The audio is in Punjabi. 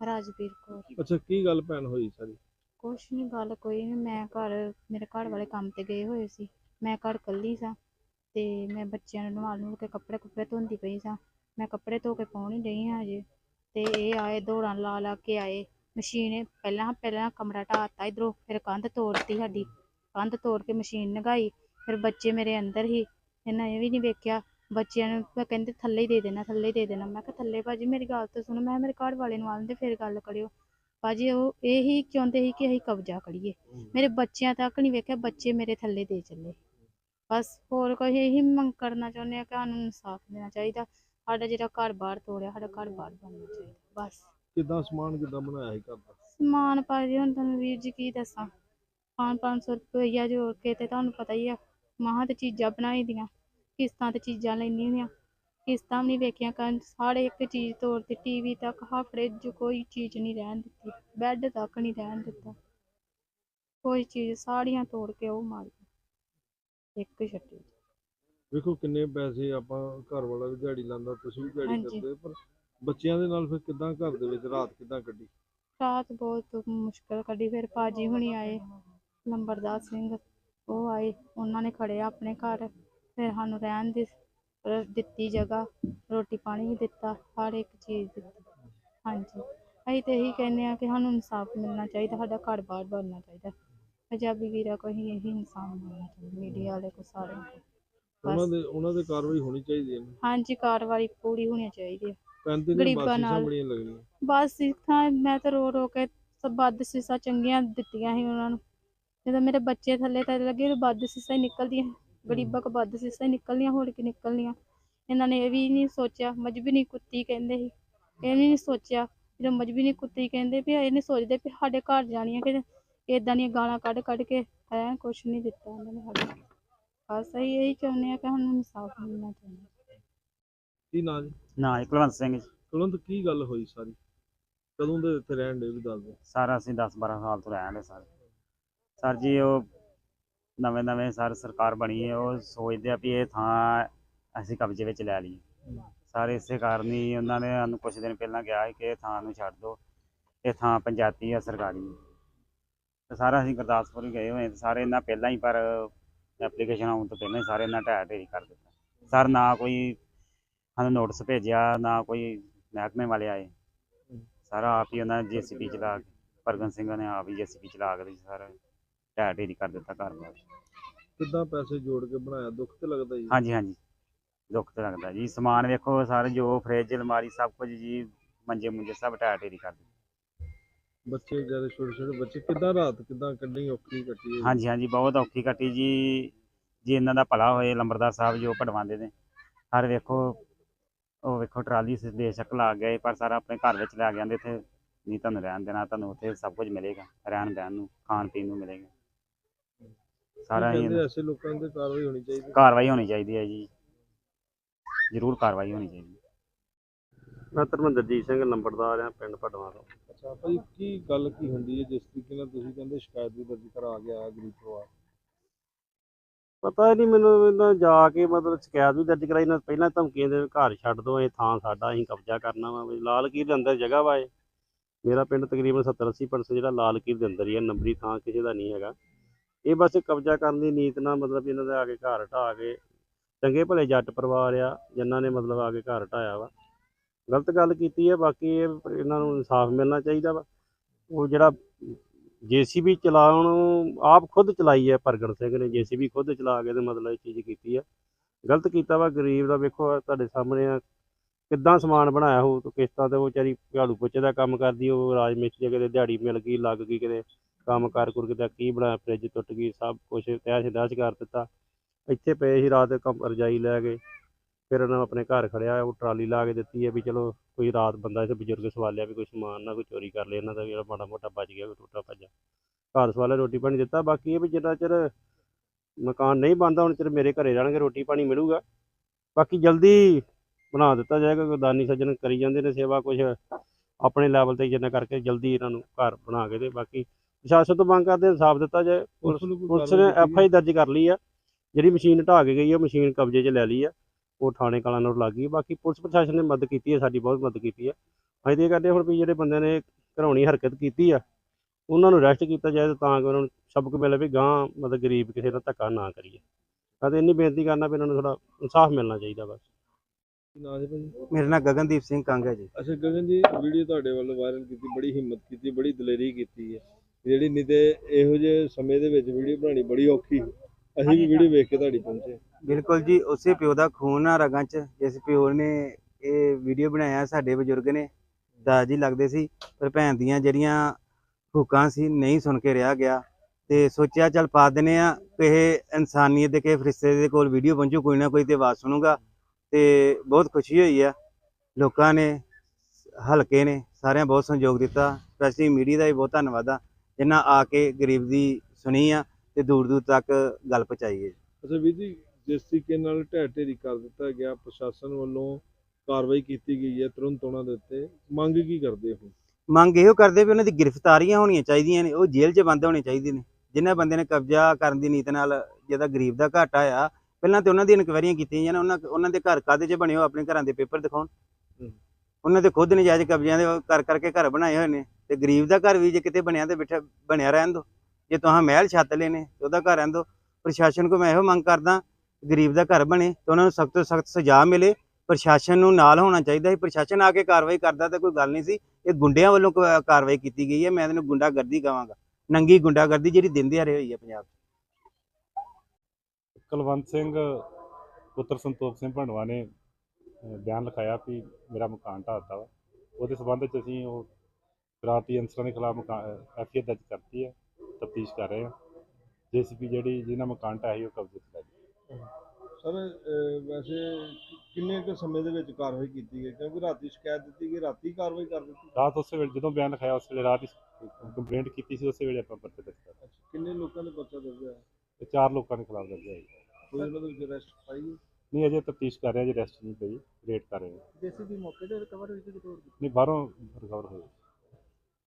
ਰਾਜਵੀਰ ਕੌਰ। ਅੱਛਾ ਕੀ ਗੱਲ ਭੈਣ ਹੋਈ ਸਾਰੀ? ਕੁਛ ਨਹੀਂ ਗੱਲ ਕੋਈ ਨਹੀਂ। ਮੈਂ ਘਰ ਮੇਰੇ ਘਰ ਵਾਲੇ ਕੰਮ ਤੇ ਗਏ ਹੋਏ ਸੀ। ਮੈਂ ਘਰ ਇਕੱਲੀ ਸਾਂ ਤੇ ਮੈਂ ਬੱਚਿਆਂ ਨੂੰ ਨਵਾ ਨੂੰ ਕੇ ਕੱਪੜੇ ਕੁੱਪੜੇ ਧੋਂਦੀ ਪਈ ਸਾਂ। ਮੈਂ ਕੱਪੜੇ ਧੋ ਕੇ ਪਾਉਣ ਹੀ ਡਈ ਹਾਂ ਅਜੇ ਤੇ ਇਹ ਆਏ ਦੌੜਾਂ ਲਾ ਲਾ ਕੇ ਆਏ। ਮਸ਼ੀਨ ਪਹਿਲਾਂ ਪਹਿਲਾਂ ਕਮਰਾ ਢਾਤਾ ਇਧਰੋਂ ਫਿਰ ਕੰਧ ਤੋੜਤੀ ਸਾਡੀ। ਕੰਧ ਤੋੜ ਕੇ ਮਸ਼ੀਨ ਨਗਾਈ। ਫਿਰ ਬੱਚੇ ਮੇਰੇ ਅੰਦਰ ਹੀ ਇਹਨਾਂ ਇਹ ਵੀ ਨਹੀਂ ਵੇਖਿਆ ਬੱਚਿਆਂ ਨੂੰ ਮੈਂ ਕਹਿੰਦੇ ਥੱਲੇ ਹੀ ਦੇ ਦੇਣਾ ਥੱਲੇ ਹੀ ਦੇ ਦੇਣਾ। ਮੈਂ ਕਿਹਾ ਥੱਲੇ ਭਾਜੀ ਮੇਰੀ ਗੱਲ ਤਾਂ ਸੁਣੋ ਮੈਂ ਕਿਹਾ ਮੇਰੇ ਘਰ ਵਾਲੇ ਨੂੰ ਆਉਂਦੇ ਫਿਰ ਗੱਲ ਕਰਿਓ। ਭਾਜੀ ਉਹ ਇਹੀ ਚਾਹੁੰਦੇ ਸੀ ਕਿ ਅਸੀਂ ਕਬਜ਼ਾ ਕਰੀਏ? ਮੇਰੇ ਬੱਚਿਆਂ ਤੱਕ ਨਹੀਂ ਵੇਖਿਆ ਬੱਚੇ ਮੇਰੇ ਥੱਲੇ ਦੇ ਚੱਲੇ। ਬਸ ਹੋਰ ਕੋਈ ਇਹੀ ਮੰਗ ਕਰਨਾ ਚਾਹੁੰਦੇ ਆ ਕਿ ਸਾਨੂੰ ਇਨਸਾਫ ਦੇਣਾ ਚਾਹੀਦਾ। ਸਾਡਾ ਜਿਹੜਾ ਘਰ ਬਾਹਰ ਤੋੜਿਆ ਸਾਡਾ ਘਰ ਬਾਹਰ ਬਣਨਾ ਚਾਹੀਦਾ। ਬਸ। ਕਿੱਦਾਂ ਸਮਾਨ ਕਿੱਦਾਂ ਬਣਾਇਆ ਸੀ ਘਰ ਦਾ? ਸਮਾਨ ਭਾਜੀ ਹੁਣ ਤੁਹਾਨੂੰ ਵੀਰ ਜੀ ਕੀ ਦੱਸਾਂ। ਪੰਜ ਪੰਜ ਸੌ ਰੁਪਈਆ ਜੋੜ ਕੇ ਤੇ ਤੁਹਾਨੂੰ ਪਤਾ ਹੀ ਆ ਮਹਾਂ ਤੇ ਚੀਜ਼ਾਂ ਬਣਾਈ ਦੀਆਂ। ਕਿਸ਼ਤਾਂ ਤੇ ਚੀਜ਼ਾਂ ਲੈਣੀਆਂ ਦੀਆਂ ਕਿਸ਼ਤਾਂ ਵੀ ਨਹੀਂ ਵੇਖੀਆਂ ਕਰਨ ਸਾਰੇ ਇੱਕ ਚੀਜ਼ ਤੋੜਤੀ ਟੀਵੀ ਤੱਕ ਹਾਂ ਫਰਿੱਜ ਕੋਈ ਚੀਜ਼ ਨਹੀਂ ਰਹਿਣ ਦਿੱਤੀ ਬੈੱਡ ਤੱਕ ਨਹੀਂ ਰਹਿਣ ਦਿੱਤਾ ਕੋਈ ਚੀਜ਼ ਸਾੜੀਆਂ ਤੋੜ ਕੇ ਉਹ ਮਾਰ ਗਏ। ਇੱਕ ਛੱਡੀ ਵੇਖੋ ਕਿੰਨੇ ਪੈਸੇ ਆਪਾਂ ਘਰ ਵਾਲਾ ਵੀ ਦਿਹਾੜੀ ਲਾਉਂਦਾ ਤੁਸੀਂ ਵੀ ਦਿਹਾੜੀ ਹਾਂਜੀ। ਕਰਦੇ ਪਰ ਬੱਚਿਆਂ ਦੇ ਨਾਲ ਫਿਰ ਕਿੱਦਾਂ ਘਰ ਦੇ ਵਿੱਚ ਰਾਤ ਕਿੱਦਾਂ ਕੱਢੀ ਰਾਤ ਬਹੁਤ ਮੁਸ਼ਕਲ ਕੱਢੀ ਫਿਰ ਪਾਜੀ ਹੁਣੀ ਆਏ ਲੰਬਰਦਾਰ ਸਿੰਘ ਉਹ ਆਏ ਉਹਨਾਂ ਨੇ ਖੜਿਆ ਆਪਣੇ ਘਰ ਫਿਰ ਸਾਨੂੰ ਰਹਿਣ ਦੀ ਦਿੱਤੀ ਜਗ੍ਹਾ ਰੋਟੀ ਪਾਣੀ ਵੀ ਦਿੱਤਾ ਹਰ ਇੱਕ ਚੀਜ਼ ਦਿੱਤੀ। ਹਾਂਜੀ। ਅਸੀਂ ਤੇ ਇਹੀ ਕਹਿੰਦੇ ਆ ਕਿ ਸਾਨੂੰ ਇਨਸਾਫ ਮਿਲਣਾ ਚਾਹੀਦਾ ਸਾਡਾ ਘਰ ਬਾਹਰ ਬਣਨਾ ਚਾਹੀਦਾ। ਪੰਜਾਬੀ ਵੀਰਾਂ ਕੋਈ ਇਹੀ ਇਨਸਾਫ ਮਿਲਣਾ ਚਾਹੀਦਾ ਮੀਡੀਆ ਵਾਲੇ ਕੋ ਸਾਰਿਆਂ ਨੂੰ ਉਹਨਾਂ ਦੇ ਉਹਨਾਂ ਦੇ ਕਾਰਵਾਈ ਹੋਣੀ ਚਾਹੀਦੀ ਹੈ। ਹਾਂਜੀ ਕਾਰਵਾਈ ਪੂਰੀ ਹੋਣੀ ਚਾਹੀਦੀ ਹੈ। ਗਰੀਬਾਂ ਨਾਲ। ਬਸ ਤਾਂ ਮੈਂ ਤਾਂ ਰੋ ਰੋ ਕੇ ਸਭ ਵੱਧ ਸੀਸਾਂ ਚੰਗੀਆਂ ਦਿੱਤੀਆਂ ਸੀ ਉਹਨਾਂ ਨੂੰ। ਜਦੋਂ ਮੇਰੇ ਬੱਚੇ ਥੱਲੇ ਤਾਂ ਲੱਗੇ ਤੇ ਵੱਧ ਸੀਸਾਂ ਹੀ ਨਿਕਲਦੀਆਂ ਗਰੀਬਾਂ ਕੋ ਵੱਧ ਸੀਸਾਂ ਹੀ ਨਿਕਲਦੀਆਂ ਹੋਰ ਕੀ ਨਿਕਲਣੀਆਂ। ਇਹਨਾਂ ਨੇ ਇਹ ਵੀ ਨਹੀਂ ਸੋਚਿਆ ਮਜਬੂਰੀ ਕੁੱਤੀ ਕਹਿੰਦੇ ਸੀ। ਇਹ ਵੀ ਨਹੀਂ ਸੋਚਿਆ ਜਦੋਂ ਮਜਬੂਰੀ ਕੁੱਤੀ ਕਹਿੰਦੇ ਵੀ ਇਹ ਨਹੀਂ ਸੋਚਦੇ ਵੀ ਸਾਡੇ ਘਰ ਜਾਣੀਆਂ ਕਿ ਇਦਾਂ ਦੀਆਂ ਗਾਲਾਂ ਕੱਢ ਕੱਢ ਕੇ ਐ ਕੁਛ ਨਹੀਂ ਦਿੱਤਾ ਉਹਨਾਂ ਨੇ ਸਾਡੇ ਬਸ ਅਸੀਂ ਇਹੀ ਚਾਹੁੰਦੇ ਆ ਕਿ ਸਾਨੂੰ ਇਨਸਾਫ ਮਿਲਣਾ ਚਾਹੀਦਾ। ਕੀ ਨਾਂ ਜੀ? ਨਾ ਜੀ ਕੁਲਵੰਤ ਸਿੰਘ ਜੀ। ਤੁਰੰਤ ਕੀ ਗੱਲ ਹੋਈ ਸਾਰੀ? ਕਦੋਂ ਦੇ ਇੱਥੇ ਰਹਿਣ ਦੇ ਵੀ ਦੱਸ ਦਿਓ। ਸਰ ਅਸੀਂ 10 12 ਸਾਲ ਤੋਂ ਰਹਿਣ ਦੇ ਸਰ। ਸਰ ਜੀ ਉਹ ਨਵੇਂ ਨਵੇਂ ਸਰ ਸਰਕਾਰ ਬਣੀ ਹੈ, ਉਹ ਸੋਚਦੇ ਆ ਵੀ ਇਹ ਥਾਂ ਅਸੀਂ ਕਬਜ਼ੇ ਵਿੱਚ ਲੈ ਲਈਏ। ਸਰ ਇਸੇ ਕਾਰਨ ਹੀ ਉਹਨਾਂ ਨੇ ਸਾਨੂੰ ਕੁਝ ਦਿਨ ਪਹਿਲਾਂ ਕਿਹਾ ਕਿ ਇਹ ਥਾਂ ਨੂੰ ਛੱਡ ਦਿਓ, ਇਹ ਥਾਂ ਪੰਚਾਇਤੀ ਆ, ਸਰਕਾਰੀ ਹੈ ਤੇ ਸਾਰਾ ਅਸੀਂ ਗੁਰਦਾਸਪੁਰ ਗਏ ਹੋਏ ਤੇ ਸਾਰੇ ਇਹਨਾਂ ਪਹਿਲਾਂ ਹੀ ਪਰ ਐਪਲੀਕੇਸ਼ਨ ਆਉਣ ਤੋਂ ਪਹਿਲਾਂ ਹੀ ਸਾਰੇ ਇਹਨਾਂ ਢਹਿ ਢੇਰੀ ਕਰ ਦਿੱਤਾ। ਸਰ ਨਾ ਕੋਈ ਸਾਨੂੰ ਨੋਟਿਸ ਭੇਜਿਆ, ਨਾ ਕੋਈ ਮਹਿਕਮੇ ਵਾਲੇ ਆਏ। ਸਾਰਾ ਆਪ ਹੀ ਉਹਨਾਂ ਨੇ ਜੀਸੀਬੀ ਚਲਾ ਕੇ ਪਰਗਨ ਸਿੰਘ ਨੇ ਆਪ ਹੀ ਜੀਸੀਬੀ ਚਲਾ ਕੇ ਤੇ ਸਾਰਾ ਢਹਿ ਢੇਰੀ ਕਰ ਦਿੱਤਾ ਘਰ ਬਾਰ ਕਿੱਦਾਂ ਪੈਸੇ ਜੋੜ ਕੇ ਬਣਾਇਆ? ਦੁੱਖ ਤੇ ਲੱਗਦਾ ਜੀ। ਹਾਂਜੀ ਹਾਂਜੀ। ਦੁੱਖ ਤੇ ਲੱਗਦਾ ਜੀ। ਸਮਾਨ ਵੇਖੋ ਸਾਰੇ ਜੋ ਫ੍ਰਿਜ ਅਲਮਾਰੀ ਸਭ ਕੁਝ ਜੀ ਮੰਜੇ ਮੁੰਜੇ ਸਭ ਢਹਿ ਢੇਰੀ ਕਰ ਦਿੱਤੇ। ਬੱਚੇ ਜਿਹੜੇ ਛੋਟੇ ਛੋਟੇ ਬੱਚੇ ਕਿੱਦਾਂ ਰਾਤ ਕਿੱਦਾਂ ਕੱਢਣੀ ਔਖੀ ਕੱਟੀ? ਹਾਂਜੀ ਹਾਂਜੀ ਬਹੁਤ ਔਖੀ ਕੱਟੀ ਜੀ। ਜੀ ਇਹਨਾਂ ਦਾ ਭਲਾ ਹੋਏ ਲੰਬਰਦਾਰ ਸਾਹਿਬ ਜੋ ਪੜਵਾਉਂਦੇ ਨੇ। ਹਰ ਵੇਖੋ ਉਹ ਵੇਖੋ ਟਰਾਲੀ ਸ- ਬੇਸ਼ੱਕ ਲਾ ਗਏ ਪਰ ਸਾਰਾ ਆਪਣੇ ਘਰ ਵਿੱਚ ਲੈ ਆਂਦੇ ਇੱਥੇ। ਨਹੀਂ ਤੁਹਾਨੂੰ ਰਹਿਣ ਦੇਣਾ ਤੁਹਾਨੂੰ ਉੱਥੇ ਸਭ ਕੁਝ ਮਿਲੇਗਾ। ਰਹਿਣ ਬਹਿਣ ਨੂੰ ਖਾਣ ਪੀਣ ਨੂੰ ਮਿਲੇਗਾ। ਸਾਰਾ ਹੀ ਕਹਿੰਦੇ ਐਸੇ ਲੋਕਾਂ ਦੇ ਕਾਰਵਾਈ ਹੋਣੀ ਚਾਹੀਦੀ? ਕਾਰਵਾਈ ਹੋਣੀ ਚਾਹੀਦੀ ਹੈ ਜੀ। ਜ਼ਰੂਰ ਕਾਰਵਾਈ ਹੋਣੀ ਚਾਹੀਦੀ ਹੈ। ਮੈਂ ਧਰਮਿੰਦਰਜੀਤ ਸਿੰਘ ਨੰਬਰਦਾਰ ਆ ਪਿੰਡ ਭਟਵਾ ਤੋਂ। ਅੱਛਾ ਭਾਈ ਕੀ ਗੱਲ ਕੀ ਹੁੰਦੀ ਹੈ ਜਿਸ ਤਰੀਕੇ ਨਾਲ ਤੁਸੀਂ ਕਹਿੰਦੇ ਸ਼ਿਕਾਇਤ ਵੀ ਦਰਜ ਕਰਾ ਗਿਆ ਗਰੀਬ ਪਰਿਵਾਰ? ਪਤਾ ਨਹੀਂ ਮੈਨੂੰ ਇਹਨਾਂ ਜਾ ਕੇ ਮਤਲਬ ਸ਼ਿਕਾਇਤ ਵੀ ਦਰਜ ਕਰਾਈ ਨਾ ਪਹਿਲਾਂ ਧਮਕੀਆਂ ਦੇ ਘਰ ਛੱਡ ਦੋ ਇਹ ਥਾਂ ਸਾਡਾ ਅਸੀਂ ਕਬਜ਼ਾ ਕਰਨਾ ਵਾ। ਵੀ ਲਾਲ ਕੀਰ ਦੇ ਅੰਦਰ ਜਗ੍ਹਾ ਵਾ ਇਹ। ਮੇਰਾ ਪਿੰਡ ਤਕਰੀਬਨ 70 80% ਜਿਹੜਾ ਲਾਲ ਕੀਰ ਦੇ ਅੰਦਰ ਹੀ ਹੈ ਨੰਬਰੀ ਥਾਂ ਕਿਸੇ ਦਾ ਨਹੀਂ ਹੈਗਾ। ਇਹ ਬਸ ਕਬਜ਼ਾ ਕਰਨ ਦੀ ਨੀਤ ਨਾਲ ਮਤਲਬ ਇਹਨਾਂ ਦੇ ਆ ਕੇ ਘਰ ਢਾਹ ਕੇ ਚੰਗੇ ਭਲੇ ਜੱਟ ਪਰਿਵਾਰ ਆ, ਜਿਨ੍ਹਾਂ ਨੇ ਮਤਲਬ ਆ ਕੇ ਘਰ ਢਾਇਆ ਵਾ। ਗਲਤ ਗੱਲ ਕੀਤੀ ਹੈ ਬਾਕੀ ਇਹ ਇਹਨਾਂ ਨੂੰ ਇਨਸਾਫ ਮਿਲਣਾ ਚਾਹੀਦਾ ਵਾ। ਉਹ ਜਿਹੜਾ ਜੀਸੀਬੀ ਚਲਾਉਣ ਆਪ ਖੁਦ ਚਲਾਈ ਹੈ ਪ੍ਰਗਟ ਸਿੰਘ ਨੇ ਜੀਸੀਬੀ ਖੁਦ ਚਲਾ ਕੇ ਤੇ ਮਤਲਬ ਇਹ ਚੀਜ਼ ਕੀਤੀ ਆ। ਗਲਤ ਕੀਤਾ ਵਾ, ਗਰੀਬ ਦਾ ਵੇਖੋ ਤੁਹਾਡੇ ਸਾਹਮਣੇ ਆ, ਕਿੱਦਾਂ ਸਮਾਨ ਬਣਾਇਆ ਹੋਊ ਤੇ ਕਿਸ਼ਤਾਂ ਤੇ ਉਹ ਵਿਚਾਰੀ ਝਾੜੂ ਪੋਚੇ ਦਾ ਕੰਮ ਕਰਦੀ, ਉਹ ਰਾਜ ਮਿਸਤਰੀ ਕਿਤੇ ਦਿਹਾੜੀ ਮਿਲ ਗਈ, ਲੱਗ ਗਈ ਕਿਤੇ। ਕੰਮ ਕਰ ਕੁਰ ਕਿਤੇ ਕੀ ਬਣਾਇਆ ਫ੍ਰਿਜ ਟੁੱਟ ਗਈ, ਸਭ ਕੁਝ ਤਹਿਸ ਨਹਿਸ ਕਰ ਦਿੱਤਾ। ਇੱਥੇ ਪਏ ਸੀ ਰਾਤ ਕੰਮ ਰਜਾਈ ਲੈ ਕੇ, ਫਿਰ ਉਹਨਾਂ ਨੂੰ ਆਪਣੇ ਘਰ ਖੜਿਆ ਉਹ ਟਰਾਲੀ ਲਾ ਕੇ ਦਿੱਤੀ ਹੈ ਵੀ ਚਲੋ ਕੋਈ ਰਾਤ ਬੰਦਾ ਇੱਥੇ ਬਜ਼ੁਰਗ ਸਵਾਲਿਆ ਵੀ ਕੋਈ ਸਮਾਨ ਨਾ, ਕੋਈ ਚੋਰੀ ਕਰ ਲੇ, ਇਹਨਾਂ ਦਾ ਜਿਹੜਾ ਮਾੜਾ ਮੋਟਾ ਬਚ ਗਿਆ, ਕੋਈ ਟੁੱਟਾ ਭੱਜਾ ਘਰ ਸਵਾਲਿਆ ਰੋਟੀ ਪਾਣੀ ਦਿੱਤਾ, ਬਾਕੀ ਇਹ ਵੀ ਜਿੰਨਾ ਚਿਰ ਮਕਾਨ ਨਹੀਂ ਬਣਦਾ, ਹੁਣ ਚਿਰ ਮੇਰੇ ਘਰੇ ਰਹਿਣਗੇ, ਰੋਟੀ ਪਾਣੀ ਮਿਲੂਗਾ। ਬਾਕੀ ਜਲਦੀ ਬਣਾ ਦਿੱਤਾ ਜਾਏਗਾ, ਕੋਈ ਦਾਨੀ ਸੱਜਣ ਕਰੀ ਜਾਂਦੇ ਨੇ ਸੇਵਾ ਕੁਝ ਆਪਣੇ ਲੈਵਲ ਤੇ ਜਿੰਨਾ ਕਰਕੇ ਜਲਦੀ ਇਹਨਾਂ ਨੂੰ ਘਰ ਬਣਾ ਕੇ ਦੇ, ਬਾਕੀ ਪ੍ਰਸ਼ਾਸਨ ਤੋਂ ਮੰਗ ਕਰਦੇ ਇਨਸਾਫ ਦਿੱਤਾ ਜਾਏ। ਪੁਲਿਸ ਨੂੰ ਪੁਲਿਸ ਐਫ ਆਈ ਦਰਜ ਕਰ ਲਈ ਆ। ਜਿਹੜੀ ਮਸ਼ੀਨ ਢਾਹ ਕੇ ਗਈ ਆ ਮਸ਼ੀਨ ਕਬਜ਼ੇ 'ਚ ਲੈ ਲਈ ਆ। ਉਹ ਥਾਣੇ ਕਲਾਂ ਨੂੰ ਲੱਗ ਗਈ ਬਾਕੀ ਪੁਲਿਸ ਪ੍ਰਸ਼ਾਸਨ ਨੇ ਮਦਦ ਕੀਤੀ ਹੈ ਸਾਡੀ ਬਹੁਤ ਮਦਦ ਕੀਤੀ ਹੈ ਅਸੀਂ ਤੇ ਇਹ ਕਰਦੇ ਹਾਂ ਹੁਣ ਵੀ ਜਿਹੜੇ ਬੰਦਿਆਂ ਨੇ ਘਰਾਉਣੀ ਹਰਕਤ ਕੀਤੀ ਆ ਉਹਨਾਂ ਨੂੰ ਅਰੈਸਟ ਕੀਤਾ ਜਾਏ ਤੇ ਤਾਂ ਕਿ ਉਹਨਾਂ ਨੂੰ ਸਬਕ ਮਿਲੇ ਵੀ ਗਾਂ ਮਤਲਬ ਗਰੀਬ ਕਿਸੇ ਦਾ ਧੱਕਾ ਨਾ ਕਰੀਏ। ਅਤੇ ਇੰਨੀ ਬੇਨਤੀ ਕਰਨਾ ਵੀ ਇਹਨਾਂ ਨੂੰ ਥੋੜਾ ਇਨਸਾਫ ਮਿਲਣਾ ਚਾਹੀਦਾ ਬਸ। ਮੇਰਾ ਨਾਮ ਗਗਨਦੀਪ ਸਿੰਘ ਕੰਗ ਹੈ ਜੀ। ਅੱਛਾ ਗਗਨ ਜੀ ਵੀਡੀਓ ਤੁਹਾਡੇ ਵੱਲੋਂ ਵਾਇਰਲ ਕੀਤੀ ਬੜੀ ਹਿੰਮਤ ਕੀਤੀ ਬੜੀ ਦਲੇਰੀ ਕੀਤੀ ਹੈ। ਜਿਹੜੀ ਨਹੀਂ ਤੇ ਇਹੋ ਜਿਹੇ ਸਮੇਂ ਦੇ ਵਿੱਚ ਵੀਡੀਓ ਬਣਾਉਣੀ ਬੜੀ ਔਖੀ ਅਸੀਂ ਵੀ ਵੀਡੀਓ ਵੇਖ ਕੇ ਤੁਹਾਡੀ ਪਹੁੰਚੇ। ਬਿਲਕੁਲ ਜੀ, ਉਸੇ ਪਿਓ ਦਾ ਖੂਨ ਆ ਰਗਾਂ 'ਚ, ਜਿਸ ਪਿਓ ਨੇ ਇਹ ਵੀਡੀਓ ਬਣਾਇਆ ਸਾਡੇ ਬਜ਼ੁਰਗ ਨੇ। ਦਾਦੀ ਲੱਗਦੇ ਸੀ, ਪਰ ਭੈਣ ਦੀਆਂ ਜਿਹੜੀਆਂ ਹੁਕਾਂ ਸੀ, ਨਹੀਂ ਸੁਣ ਕੇ ਰਿਹਾ ਗਿਆ। ਤੇ ਸੋਚਿਆ, ਚੱਲ ਪਾ ਦਿੰਨੇ ਆ ਕਿਸੇ ਇਨਸਾਨੀਅਤ ਦੇ, ਕਿਸੇ ਫਰਿਸ਼ਤੇ ਦੇ ਕੋਲ ਵੀਡੀਓ ਪਹੁੰਚੂ, ਕੋਈ ਨਾ ਕੋਈ ਤੇ ਆਵਾਜ਼ ਸੁਣੂਗਾ। ਤੇ ਬਹੁਤ ਖੁਸ਼ੀ ਹੋਈ ਆ। ਲੋਕਾਂ ਨੇ, ਹਲਕੇ ਨੇ ਸਾਰਿਆਂ ਬਹੁਤ ਸਹਿਯੋਗ ਦਿੱਤਾ। ਸਪੈਸ਼ਲੀ ਮੀਡੀਆ ਦਾ ਵੀ ਬਹੁਤ ਧੰਨਵਾਦ ਆ। ਜਿਨ੍ਹਾਂ ਆ ਕੇ ਗਰੀਬ ਦੀ ਸੁਣੀ ਆ ਤੇ ਦੂਰ ਦੂਰ ਤੱਕ ਗੱਲ ਪਹੁੰਚਾਈ ਹੈ ਅੱਛਾ ਵੀਰ ਜੀ ਜਿਸ ਤਰੀਕੇ ਨਾਲ ਢਹਿ ਢੇਰੀ ਕਰ ਦਿੱਤਾ ਗਿਆ ਪ੍ਰਸ਼ਾਸਨ ਵੱਲੋਂ ਕਾਰਵਾਈ ਕੀਤੀ ਗਈ ਹੈ ਤੁਰੰਤ ਉਹਨਾਂ ਦੇ ਉੱਤੇ ਮੰਗ ਕੀ ਕਰਦੇ ਹੋ? ਮੰਗ ਇਹੋ ਕਰਦੇ ਵੀ ਉਹਨਾਂ ਦੀ ਗ੍ਰਿਫਤਾਰੀਆਂ ਹੋਣੀਆਂ ਚਾਹੀਦੀਆਂ ਨੇ ਉਹ ਜੇਲ੍ਹ 'ਚ ਬੰਦ ਹੋਣੇ ਚਾਹੀਦੇ ਨੇ ਜਿਨ੍ਹਾਂ ਬੰਦੇ ਨੇ ਕਬਜ਼ਾ ਕਰਨ ਦੀ ਨੀਤ ਨਾਲ ਜਿਹਦਾ ਗਰੀਬ ਦਾ ਘਾਟਾ ਆ ਪਹਿਲਾਂ ਤੇ ਉਹਨਾਂ ਦੀ ਇਨਕੁਆਇਰੀਆਂ ਕੀਤੀਆਂ ਜਾਣ ਉਹਨਾਂ ਉਹਨਾਂ ਦੇ ਘਰ ਕਾਦੇ 'ਚ ਬਣੇ ਹੋ ਆਪਣੇ ਘਰਾਂ ਦੇ ਪੇਪਰ ਦਿਖਾਉਣ। ਉਹਨਾਂ ਦੇ ਖੁਦ ਨਜਾਇਜ਼ ਕਬਜ਼ਿਆਂ ਦੇ ਕਰ ਕਰਕੇ ਘਰ ਬਣਾਏ ਹੋਏ ਨੇ। ਤੇ ਗਰੀਬ ਦਾ ਘਰ ਵੀ ਜੇ ਕਿਤੇ ਬਣਿਆ ਤੇ ਬਿਠਾ ਬਣਿਆ ਰਹਿਣ ਦੋ। ਜੇ ਤੁਹਾਂ ਮਹਿਲ ਛੱਤ ਲਏ ਉਹਦਾ ਘਰ ਰਹਿਣ ਦੋ। ਪ੍ਰਸ਼ਾਸਨ ਕੋ ਮੈਂ ਇਹੋ ਮੰਗ ਕਰਦਾ ਗਰੀਬ ਦਾ ਘਰ ਬਣੇ ਤੇ ਉਹਨਾਂ ਨੂੰ ਸਖਤ ਤੋਂ ਸਖਤ ਸਜ਼ਾ ਮਿਲੇ। ਪ੍ਰਸ਼ਾਸਨ ਨੂੰ ਨਾਲ ਹੋਣਾ ਚਾਹੀਦਾ ਸੀ। ਪ੍ਰਸ਼ਾਸਨ ਆ ਕੇ ਕਾਰਵਾਈ ਕਰਦਾ ਤਾਂ ਕੋਈ ਗੱਲ ਨਹੀਂ ਸੀ। ਇਹ ਗੁੰਡਿਆਂ ਵੱਲੋਂ ਕਾਰਵਾਈ ਕੀਤੀ ਗਈ ਹੈ। ਮੈਂ ਇਹਨੂੰ ਗੁੰਡਾਗਰਦੀ ਕਹਾਂਗਾ। ਨੰਗੀ ਗੁੰਡਾਗਰਦੀ ਜਿਹੜੀ ਦਿਨ ਦਿਹਾੜੇ ਹੋਈ ਹੈ ਪੰਜਾਬ ਕੁਲਵੰਤ ਸਿੰਘ, ਪੁੱਤਰ ਸੰਤੋਖ ਸਿੰਘ ਭੰਡਵਾ ਨੇ ਬਿਆਨ ਲਿਖਾਇਆ ਕਿ ਮੇਰਾ ਮਕਾਨ ਢਾਤਾ ਵਾ। ਉਹਦੇ ਸਬੰਧ ਵਿੱਚ ਅਸੀਂ ਉਹ ਰਾਤੀ ਅਨਸਰਾਂ ਦੇ ਖਿਲਾਫ ਐਫਆਈਆਰ ਦਰਜ ਕਰਤੀ ਹੈ ਤਫਤੀਸ਼ ਕਰ ਰਹੇ ਹਾਂ। ਜੇਸੀਪੀ ਜਿਹੜੀ ਜਿਹਨਾਂ ਮਕਾਨ ਢਾਹਿਆ ਸੀ ਉਹ ਕਬਜ਼ੇ 'ਚ ਲੈ ਗਈ ਸਰ ਵੈਸੇ ਕਿੰਨੇ ਕੁ ਸਮੇਂ ਦੇ ਵਿੱਚ ਕਾਰਵਾਈ ਕੀਤੀ ਗਈ? ਕਿਉਂਕਿ ਰਾਤੀ ਸ਼ਿਕਾਇਤ ਦਿੱਤੀ ਗਈ ਰਾਤੀ ਕਾਰਵਾਈ ਕਰ ਦਿੱਤੀ। ਰਾਤ ਉਸੇ ਵੇਲੇ ਜਦੋਂ ਬਿਆਨ ਲਿਖਾਇਆ ਉਸ ਵੇਲੇ ਰਾਤ ਹੀ ਕੰਪਲੇਂਟ ਕੀਤੀ ਸੀ ਉਸੇ ਵੇਲੇ ਆਪਾਂ ਪਰਚਾ ਦਰਜ ਕਰ ਅੱਛਾ, ਕਿੰਨੇ ਲੋਕਾਂ ਦੇ ਪਰਚਾ ਦਰਜ ਹੋਇਆ? ਤੇ ਚਾਰ ਲੋਕਾਂ ਦੇ ਖਿਲਾਫ ਦਰਜ ਹੈ ਕੋਈ ਉਹਨਾਂ ਦੇ ਵਿੱਚ ਅਰੈਸਟ ਪਾਈ? ਨਹੀਂ ਅਜੇ ਤਫਤੀਸ਼ ਕਰ ਰਹੇ ਹਾਂ ਜੀ ਰੈਸਟ ਨਹੀਂ ਪਈ ਰੇਟ ਕਰ ਰਹੇ ਹਾਂ। ਜੇਸੀਬੀ ਮੌਕੇ ਤੇ ਰਿਕਵਰ ਹੋਈ ਸੀ ਰਿਪੋਰਟ ਨਹੀਂ ਬਾਹਰੋਂ ਰਿਕਵਰ ਹੋਏ